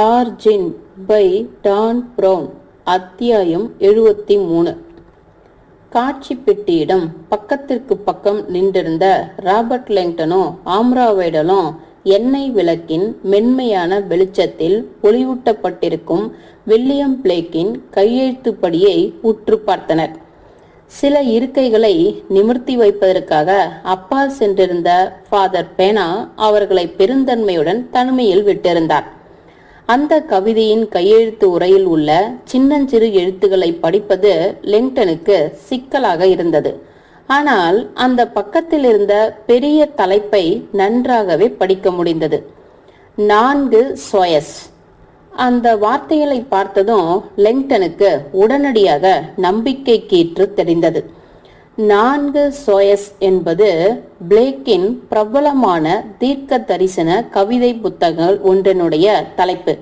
Origin by Don brown அத்தியாயம் எழுபத்தி மூணு காட்சி பெட்டியிடம் பக்கத்திற்கு பக்கம் நின்றிருந்த ராபர்ட் லேங்டனும் ஆம்ராவைடலும் எண்ணெய் விளக்கின் மென்மையான வெளிச்சத்தில் ஒளிவூட்டப்பட்டிருக்கும் வில்லியம் பிளேக்கின் கையெழுத்துப்படியை உற்று பார்த்தனர். சில இருக்கைகளை நிமிர்த்தி வைப்பதற்காக அப்பால் சென்றிருந்த ஃபாதர் பேனா அவர்களை பெருந்தன்மையுடன் தனிமையில் விட்டிருந்தார். அந்த கவிதையின் கையெழுத்து உரையில் உள்ள சின்னஞ்சிறு எழுத்துக்களை படிப்பது லிங்டனுக்கு சிக்கலாக இருந்தது. ஆனால் அந்த பக்கத்தில் இருந்த பெரிய தலைப்பை நன்றாகவே படிக்க முடிந்தது. நான்கு சோயஸ். அந்த வார்த்தைகளை பார்த்ததும் லெங்டனுக்கு உடனடியாக நம்பிக்கை கீற்று தெரிந்தது. நான்கு சோயஸ் என்பது பிளேக்கின் பிரபலமான தீர்க்க தரிசன கவிதை புத்தகங்கள் ஒன்றினுடைய தலைப்பு.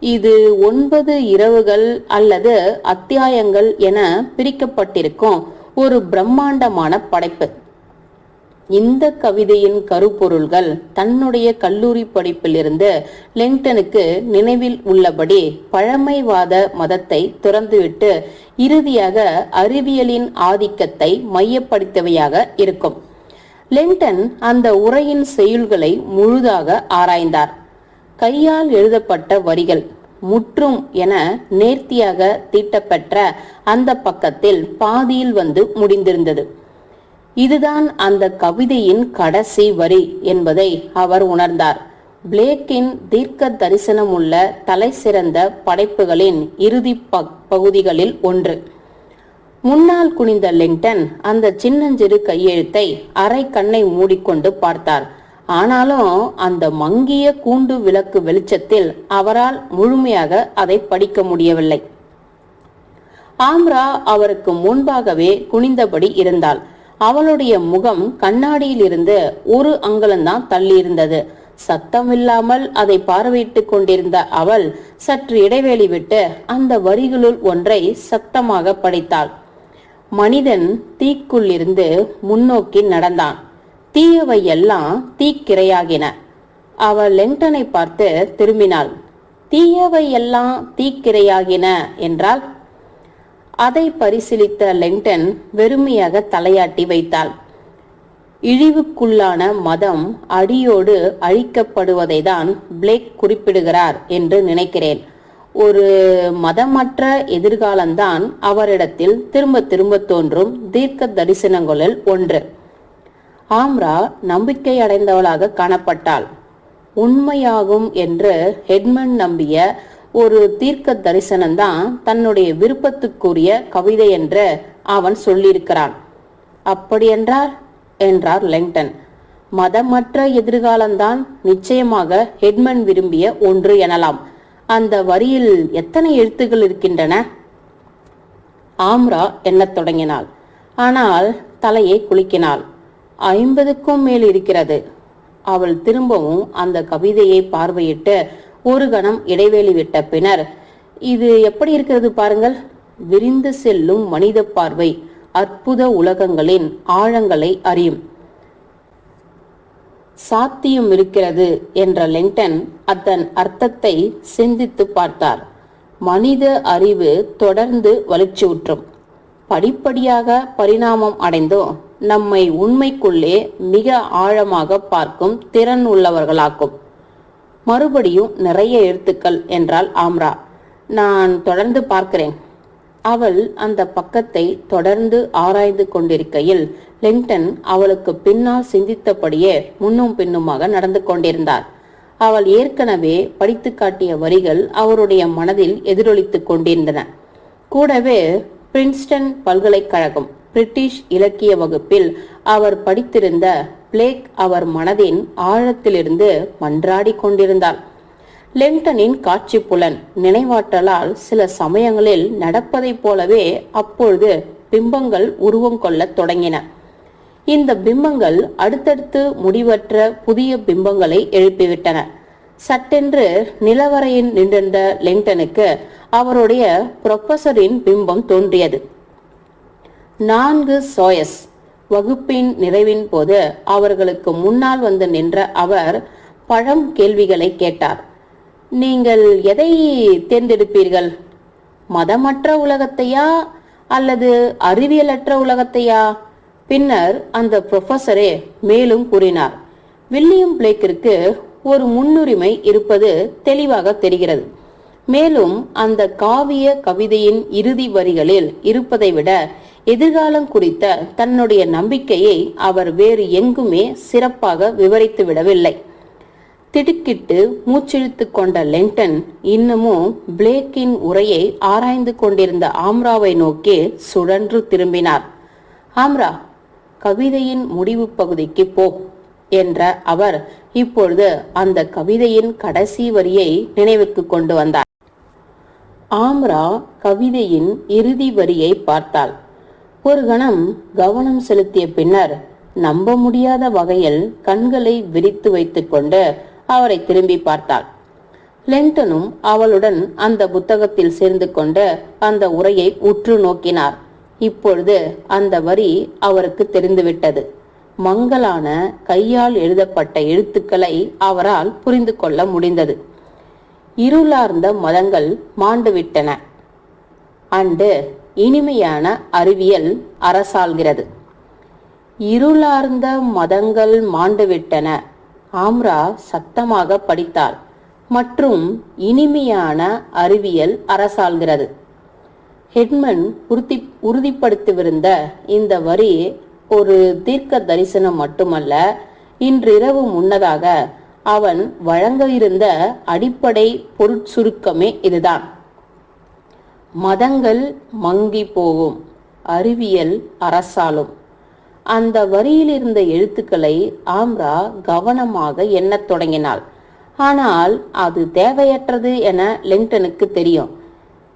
இது ஒன்பது இரவுகள் அல்லது அத்தியாயங்கள் என பிரிக்கப்பட்டிருக்கும் ஒரு பிரம்மாண்டமான படைப்பு. இந்த கவிதையின் கருப்பொருள்கள் தன்னுடைய கல்லூரி படிப்பிலிருந்து லெங்டனுக்கு நினைவில் உள்ளபடி பழமைவாத மதத்தை துறந்துவிட்டு இறுதியாக அறிவியலின் ஆதிக்கத்தை மையப்படுத்தியவையாக இருக்கும். லெங்டன் அந்த உரையின் செயல்களை முழுதாக ஆராய்ந்தார். கையால் எழுதப்பட்ட வரிகள் முற்றும் என நேர்த்தியாக தீட்டப்பெற்ற அந்த பக்கத்தில் பாதியில் வந்து முடிந்திருந்தது. இதுதான் அந்த கவிதையின் கடைசி வரி என்பதை அவர் உணர்ந்தார். பிளேக்கின் தீர்க்க தரிசனமுள்ள தலை சிறந்த படைப்புகளின் இறுதி பகுதிகளில் ஒன்று. முன்னால் குனிந்த லிங்டன் அந்த சின்னஞ்சிறு கையெழுத்தை அரை கண்ணை மூடிக்கொண்டு பார்த்தார். ஆனாலும் அந்த மங்கிய கூண்டு விளக்கு வெளிச்சத்தில் அவரால் முழுமையாக அதை படிக்க முடியவில்லை. ஆம்ரா அவருக்கு முன்பாகவே குனிந்தபடி இருந்தாள் அவளுடைய முகம் கண்ணாடியில் இருந்து ஒரு அங்குலம்தான் தள்ளி இருந்தது சத்தமில்லாமல் அதை பார்வையிட்டுக் கொண்டிருந்த அவள் சற்று இடைவெளி விட்டு அந்த வரிகளுள் ஒன்றை சத்தமாக படித்தாள். மனிதன் தீக்குள்ளிருந்து முன்னோக்கி நடந்தான். தீயவை எல்லாம் தீக்கிரையாகின. அவள் லெங்டனை பார்த்து திரும்பினாள். தீயவை எல்லாம் தீக்கிரையாகின என்றால் அதை பரிசீலித்த லெங்டன் வெறுமையாக தலையாட்டி வைத்தாள். இழிவுக்குள்ளான மதம் அடியோடு அழிக்கப்படுவதை தான் பிளேக் குறிப்பிடுகிறார் என்று நினைக்கிறேன். ஒரு மதமற்ற எதிர்காலம்தான் அவரிடத்தில் திரும்ப திரும்ப தோன்றும் தீர்க்க தரிசனங்களில் ஒன்று. ஆம்ரா நம்பிக்கை அடைந்தவளாக காணப்பட்டாள். உண்மையாகும் என்று ஹெட்மன் நம்பிய ஒரு தீர்க்க தரிசனம்தான் தன்னுடைய விருப்பத்துக்குரிய கவிதை என்று அவன் சொல்லியிருக்கிறான். அப்படியென்றார்? என்றார் லெங்டன். மதமற்ற எதிர்காலம்தான் நிச்சயமாக ஹெட்மன் விரும்பிய ஒன்று எனலாம். அந்த வரியில் எத்தனை எழுத்துக்கள் இருக்கின்றன? ஆம்ரா எண்ணத் தொடங்கினாள். ஆனால் தலையை குலுக்கினாள். ஐம்பதுக்கும் மேல் இருக்கிறது. அவள் திரும்பவும் அந்த கவிதையை பார்வையிட்டு ஒரு கணம் இடைவேளி விட்ட பின்னர் இது எப்படி இருக்கிறது பாருங்கள். விரிந்து செல்லும் மனித பார்வை அற்புத உலகங்களின் ஆழங்களை அறியும். சாத்தியம் இருக்கிறது என்ற லிங்டன் அதன் அர்த்தத்தை சிந்தித்து பார்த்தார். மனித அறிவு தொடர்ந்து வளர்ச்சியுற்றும் படிப்படியாக பரிணாமம் அடைந்தோ நம்மை உண்மைக்குள்ளே மிக ஆழமாக பார்க்கும் திறன் உள்ளவர்களாக்கும். மறுபடியும் நிறைய எழுத்துக்கள் என்றாள் ஆம்ரா. நான் தொடர்ந்து பார்க்கிறேன். அவள் அந்த பக்கத்தை தொடர்ந்து ஆராய்ந்து கொண்டிருக்கையில் லிங்டன் அவளுக்கு பின்னால் சிந்தித்தபடியே முன்னும் பின்னுமாக நடந்து கொண்டிருந்தார். அவள் ஏற்கனவே படித்து காட்டிய வரிகள் அவருடைய மனதில் எதிரொலித்துக் கொண்டிருந்தன. கூடவே பிரின்ஸ்டன் பல்கலைக்கழகம் பிரிட்டிஷ் இலக்கிய வகுப்பில் அவர் படித்திருந்த பிளேக் அவர் மனதின் ஆழத்திலிருந்து மன்றாடி கொண்டிருந்தாள். லெங்டனின் காட்சி புலன் நினைவாற்றலால் சில சமயங்களில் நடப்பதைப் போலவே அப்பொழுது பிம்பங்கள் உருவம் கொள்ளத் தொடங்கின. இந்த பிம்பங்கள் அடுத்தடுத்து முடிவற்ற புதிய பிம்பங்களை எழுப்பிவிட்டன. சட்டென்று நிலவரையில் நின்றிருந்த லெங்டனுக்கு அவருடைய புரொஃபசரின் பிம்பம் தோன்றியது. நான்கு சோயஸ் வகுப்பின் நிறைவின் போது அவர்களுக்கு முன்னால் வந்து நின்ற அவர் பழம் கேள்விகளை கேட்டார். நீங்கள் எதை தேர்ந்தெடுப்பீர்கள்? மதமற்ற உலகத்தையா அல்லது அறிவியலற்ற உலகத்தையா? பின்னர் அந்த ப்ரொஃபஸரே மேலும் கூறினார். வில்லியம் பிளேக்கிற்கு ஒரு முன்னுரிமை இருப்பது தெளிவாக தெரிகிறது. மேலும் அந்த காவிய கவிதையின் இறுதி வரிகளில் இருப்பதை விட எதிர்காலம் குறித்த தன்னுடைய நம்பிக்கையை அவர் வேறு எங்குமே சிறப்பாக விவரித்து விடவில்லை. திடுக்கிட்டு மூச்சிழுத்து கொண்ட லென்டன் இன்னமும் பிளேக்கின் உரையை ஆராய்ந்து கொண்டிருந்த ஆம்ராவை நோக்கி சுழன்று திரும்பினார். ஆம்ரா கவிதையின் முடிவு பகுதிக்கு போ என்ற அவர் இப்பொழுது அந்த கவிதையின் கடைசி வரியை நினைவுக்கு கொண்டு வந்தார். ஆம்ரா கவிதையின் இறுதி வரியை பார்த்தாள். ஒரு கணம் கவனம் செலுத்திய பின்னர் நம்ப முடியாத வகையில் கண்களை விரித்து வைத்துக்கொண்டு அவரை திரும்பி பார்த்தாள். லென்டனும் அவளுடன் அந்த புத்தகத்தில் சேர்ந்து கொண்டு அந்த உரையை உற்று நோக்கினார். இப்பொழுது அந்த வரி அவருக்கு தெரிந்துவிட்டது. மங்கலான கையால் எழுதப்பட்ட எழுத்துக்களை அவரால் புரிந்து கொள்ள முடிந்தது. இருளார்ந்த மதங்கள் மாண்டுவிட்டன. அண்டு இனிமையான அறிவியல் அரசாள்கிறது. இருளார்ந்த மதங்கள் மாண்டுவிட்டன. ஆம்ரா சத்தமாக படித்தாள் மற்றும் இனிமையான அறிவியல் அரசாள்கிறது. ஹெட்மன் உறுதி உறுதிப்படுத்திவிருந்த இந்த வரி ஒரு தீர்க்க தரிசனம் மட்டுமல்ல இன்றிரவு முன்னதாக அவன் வழங்க இருந்த அடிப்படை பொருட்சுருக்கமே இதுதான். மதங்கள் மங்கி போகும் அறிவியல் அரசாலும். அந்த வரியில் இருந்த எழுத்துக்களை ஆம்ரா கவனமாக எண்ணத் தொடங்கினாள். ஆனால் அது தேவையற்றது என லிங்டனுக்கு தெரியும்.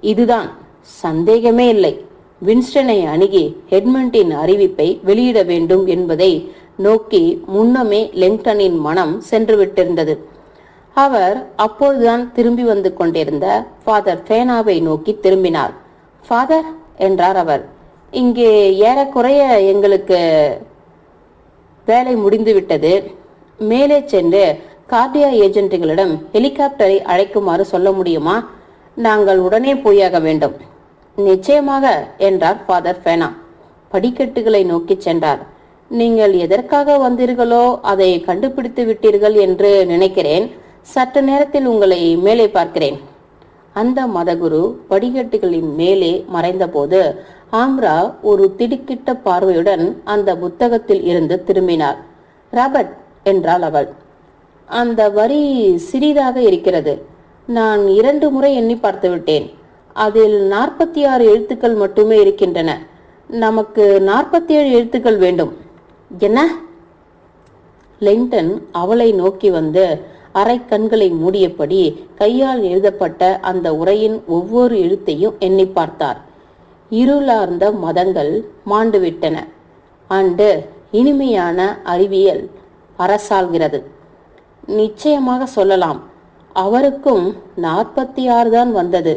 இதுதான் சந்தேகமே இல்லை. வின்ஸ்டனை அணுகி ஹெட்மண்டின் அறிவிப்பை வெளியிட வேண்டும் என்பதை நோக்கி முன்னமே லெங்டனின் மனம் சென்றுவிட்டிருந்தது. அவர் அப்பொழுதுதான் திரும்பி வந்து கொண்டிருந்த ஃபாதர் ஃபேனாவை நோக்கி திரும்பினார். ஃபாதர் என்றார் அவர் இங்கே ஏறக்குறைய எங்களுக்கு வேலை முடிந்துவிட்டது. மேலே சென்று கார்டியா ஏஜென்ட்டுகளிடம் ஹெலிகாப்டரை அழைக்குமாறு சொல்ல முடியுமா? நாங்கள் உடனே போயாக வேண்டும். நிச்சயமாக என்றார் ஃபாதர் ஃபேனா படிக்கட்டுகளை நோக்கி சென்றார். நீங்கள் எதற்காக வந்தீர்களோ அதை கண்டுபிடித்து விட்டீர்கள் என்று நினைக்கிறேன். சற்று நேரத்தில் உங்களை மேலே பார்க்கிறேன். அந்த மதகுரு படிக்கட்டுகளின் மேலே மறைந்தபோது ஆம்ரா ஒரு திடுக்கிட்ட பார்வையுடன் அந்த புத்தகத்தில் இருந்து திரும்பினார். ராபர்ட் என்றாள் அவள். அந்த வரி சிறிதாக இருக்கிறது. நான் இரண்டு முறை எண்ணி பார்த்துவிட்டேன் அதில் நாற்பத்தி ஆறு எழுத்துக்கள் மட்டுமே இருக்கின்றன. நமக்கு நாற்பத்தி ஏழு எழுத்துக்கள் வேண்டும். என்ன? லெங்டன் அவளை நோக்கி வந்து அரை கண்களை மூடியபடி கையால் எழுதப்பட்ட அந்த உரையின் ஒவ்வொரு எழுத்தையும் எண்ணி பார்த்தார். இருளார்ந்த மதங்கள் மாண்டுவிட்டன. அண்டு இனிமையான அறிவியல் அரசாள்கிறது. நிச்சயமாக சொல்லலாம் அவருக்கும் நாற்பத்தி ஆறு தான் வந்தது.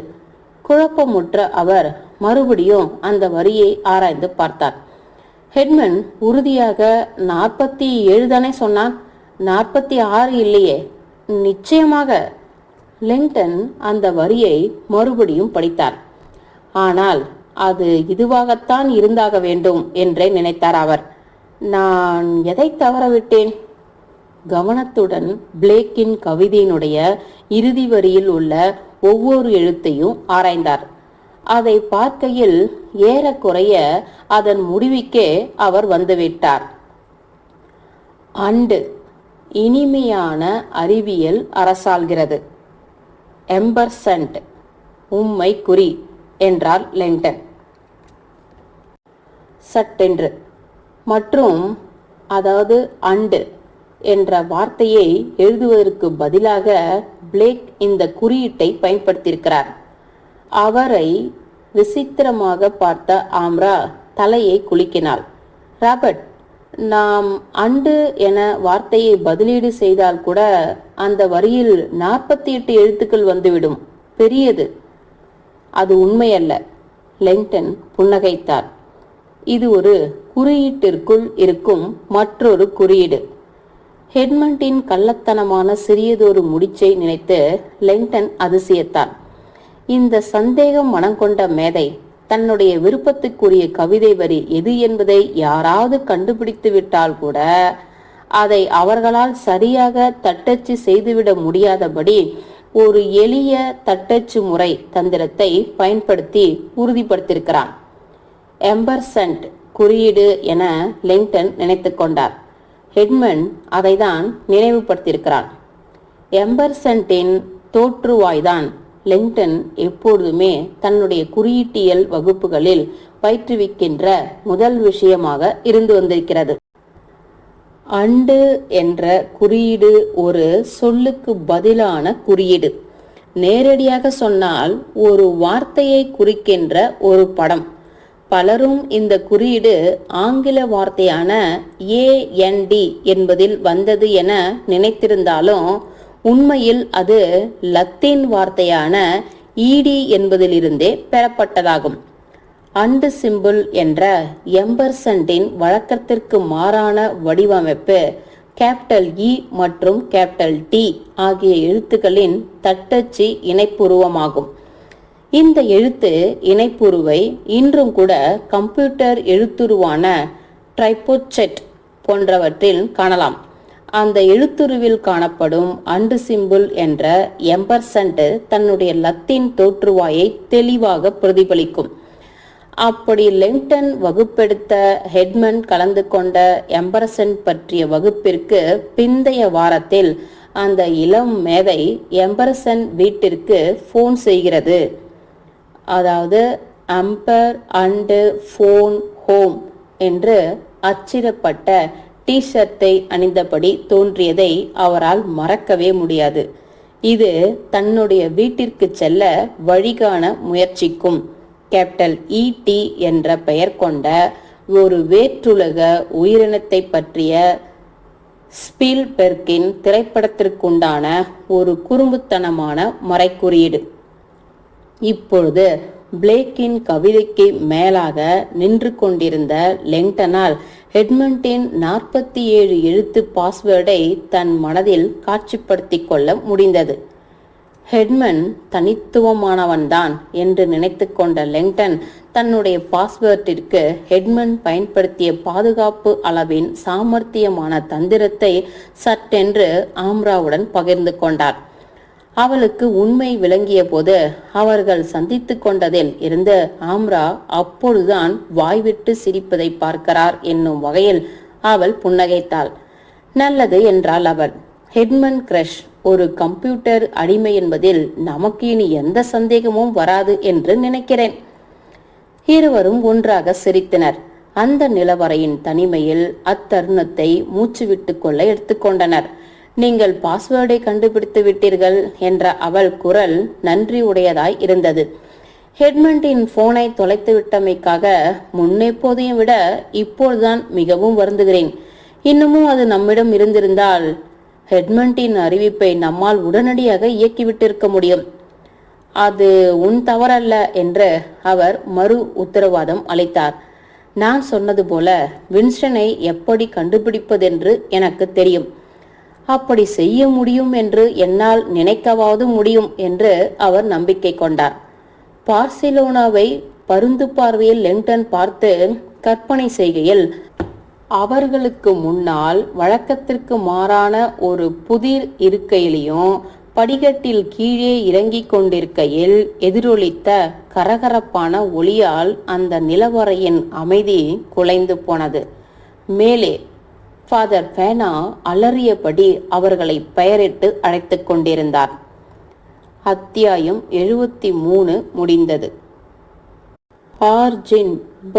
குழப்பமுற்ற அவர் மறுபடியும் அந்த வரியை ஆராய்ந்து பார்த்தார். ஹெட்மன் உறுதியாக நாற்பத்தி ஏழு தானே சொன்னான்? நாற்பத்தி ஆறு இல்லையே. நிச்சயமாக லிங்டன் அந்த வரியை மறுபடியும் படித்தார். ஆனால் அது இதுவாகத்தான் இருந்தாக வேண்டும் என்றே நினைத்தார் அவர். நான் எதை தவறவிட்டேன்? கவனத்துடன் பிளேக்கின் கவிதையினுடைய இறுதி வரியில் உள்ள ஒவ்வொரு எழுத்தையும் ஆராய்ந்தார். அதை பார்க்கையில் ஏறக்குறைய அதன் முடிவுக்கே அவர் வந்துவிட்டார் அண்டு இனிமையான அறிவியல் அரசாள்கிறது. எம்பர்சன்ட் உம்மை குறி என்றார் லெங்டன். சட்டென்று. மற்றும் அதாவது அண்டு என்ற வார்த்தையை எழுதுவதற்கு பதிலாக பிளேக் இந்த குறியீட்டை பயன்படுத்தியிருக்கிறார். அவரை விசித்திரமாக பார்த்த ஆம்ரா தலையை குலுக்கினாள். ராபர்ட் நாம் அண்டு என வார்த்தையை பதிலீடு செய்தால் கூட அந்த வரியில் நாற்பத்தி எட்டு எழுத்துக்கள் வந்துவிடும். பெரியது. அது உண்மையல்ல. லெங்டன் புன்னகைத்தார். இது ஒரு குறியீட்டிற்குள் இருக்கும் மற்றொரு குறியீடு. ஹெட்மண்டின் கள்ளத்தனமான சிறியதொரு முடிச்சை நினைத்து லெங்டன் அதிசயத்தான் இந்த சந்தேகம் மனங்கொண்ட மேதை தன்னுடைய விருப்பத்துக்குரிய கவிதை வரி எது என்பதை யாராவது கண்டுபிடித்து விட்டால் கூட அதை அவர்களால் சரியாக தட்டச்சு செய்துவிட முடியாதபடி ஒரு எளிய தட்டச்சு முறை தந்திரத்தை பயன்படுத்தி உறுதிப்படுத்தியிருக்கிறான். எம்பர்சன்ட் குறியீடு என லிங்டன் நினைத்து கொண்டார். ஹெட்மன் அதைதான் நினைவுபடுத்தியிருக்கிறான். எம்பர்சன்ட்டின் தோற்றுவாய்தான் லிங்டன் எப்பொழுதுமே தன்னுடைய குறியீட்டியல் வகுப்புகளில் பயிற்றுவிக்கின்ற முதல் விஷயமாக இருந்து வந்திருக்கிறது. அண்டு என்ற குறியீடு ஒரு சொல்லுக்கு பதிலான குறியீடு. நேரடியாக சொன்னால் ஒரு வார்த்தையை குறிக்கின்ற ஒரு படம். பலரும் இந்த குறியீடு ஆங்கில வார்த்தையான ஏஎன்டி என்பதில் வந்தது என நினைத்திருந்தாலும் உண்மையில் அது லத்தீன் வார்த்தையான ஈடி என்பதிலிருந்தே பெறப்பட்டதாகும். அண்டு சிம்பிள் என்ற எம்பர்சன்டின் வழக்கத்திற்கு மாறான வடிவமைப்பு கேபிட்டல் இ மற்றும் கேபிட்டல் டி ஆகிய எழுத்துக்களின் தட்டச்சு இணைப்புருவமாகும். இந்த எழுத்து இணைப்புருவை இன்றும் கூட கம்ப்யூட்டர் எழுத்துருவான ட்ரைபோச்செட் போன்றவற்றில் காணலாம். அந்த எழுத்துருவில் காணப்படும் அண்டு சிம்பிள் என்ற எம்பர்சன்ட் தன்னுடைய லத்தீன் தோற்றுவாயை தெளிவாக பிரதிபலிக்கும். அப்படி லெங்டன் வகுப்பெடுத்த ஹெட்மன் கலந்து கொண்ட எம்பரசன் பற்றிய வகுப்பிற்கு பிந்தைய வாரத்தில் அந்த இளம் மேதை எம்பரசன் வீட்டிற்கு ஃபோன் செய்கிறது. அதாவது அம்பர் அண்டு ஃபோன் ஹோம் என்று அச்சிடப்பட்ட டிஷர்ட்டை அணிந்தபடி தோன்றியதை அவரால் மறக்கவே முடியாது. இது தன்னுடைய வீட்டிற்கு செல்ல வழிகாண முயற்சிக்கும். கேப்டல் இடி என்ற பெயர் கொண்ட ஒரு வேற்றுலக உயிரினத்தை பற்றிய ஸ்பீல்பெர்கின் திரைப்படத்திற்குண்டான ஒரு குறும்புத்தனமான மறைக்குறியீடு இப்பொழுது பிளேக்கின் கவிதைக்கு மேலாக நின்று கொண்டிருந்த லெங்டனால் ஹெட்மண்டின் நாற்பத்தி ஏழு எழுத்து பாஸ்வேர்டை தன் மனதில் காட்சிப்படுத்திக் கொள்ள முடிந்தது. ஹெட்மன் தனித்துவமானவன்தான் என்று நினைத்து கொண்ட லெங்டன் தன்னுடைய பாஸ்வேர்டிற்கு ஹெட்மன் பயன்படுத்திய பாதுகாப்பு அளவின் சாமர்த்தியமான தந்திரத்தை சட்டென்று ஆம்ராவுடன் பகிர்ந்து கொண்டார். அவளுக்கு உண்மை விளங்கிய போது அவர்கள் சந்தித்து கொண்டதில் இருந்து ஆம்ரா அப்பொழுதுதான் வாய்விட்டு சிரிப்பதை பார்க்கிறார் என்னும் வகையில் அவள் புன்னகைத்தாள். நல்லது என்றாள் அவள். ஹெட்மன் கிரஷ் ஒரு கம்ப்யூட்டர் அடிமை என்பதில் நமக்கு இனி எந்த சந்தேகமும் வராது என்று நினைக்கிறேன். இருவரும் ஒன்றாக சிரித்தனர். அந்த நிலவரையின் தனிமையில் அத்தருணத்தை மூச்சு விட்டு கொள்ள எடுத்துக்கொண்டனர் நீங்கள் பாஸ்வேர்டை கண்டுபிடித்து விட்டீர்கள் என்ற அவள் குரல் நன்றி உடையதாய் இருந்தது. ஹெட்மண்டின் போனை தொலைத்து விட்டமைக்காக முன்னெப்போதையும் விட இப்போதுதான் மிகவும் வருந்துகிறேன். இன்னமும் அது நம்மிடம் இருந்திருந்தால் ஹெட்மண்டின் அறிவிப்பை நம்மால் உடனடியாக இயக்கிவிட்டிருக்க முடியும். அது உன் தவறல்ல என்று அவர் மறு உத்தரவாதம் அளித்தார். நான் சொன்னது போல வின்ஸ்டனை எப்படி கண்டுபிடிப்பதென்று எனக்கு தெரியும். அப்படி செய்ய முடியும் என்று என்னால் நினைக்கவாவது முடியும் என்று அவர் நம்பிக்கை கொண்டார். பார்சிலோனாவை பருந்து பார்வையில் லெங்டன் பார்த்து கற்பனை செய்கையில் அவர்களுக்கு முன்னால் வழக்கத்திற்கு மாறான ஒரு புதிர் இருக்கையிலையும் படிக்கட்டில் கீழே இறங்கிக் கொண்டிருக்கையில் எதிரொலித்த கரகரப்பான ஒளியால் அந்த நிலவரையின் அமைதி குலைந்து போனது. மேலே ஃபாதர் பேனா அலறியபடி அவர்களை பெயரிட்டு அழைத்து கொண்டிருந்தார். அத்தியாயம் எழுபத்தி மூணு முடிந்தது. Origin by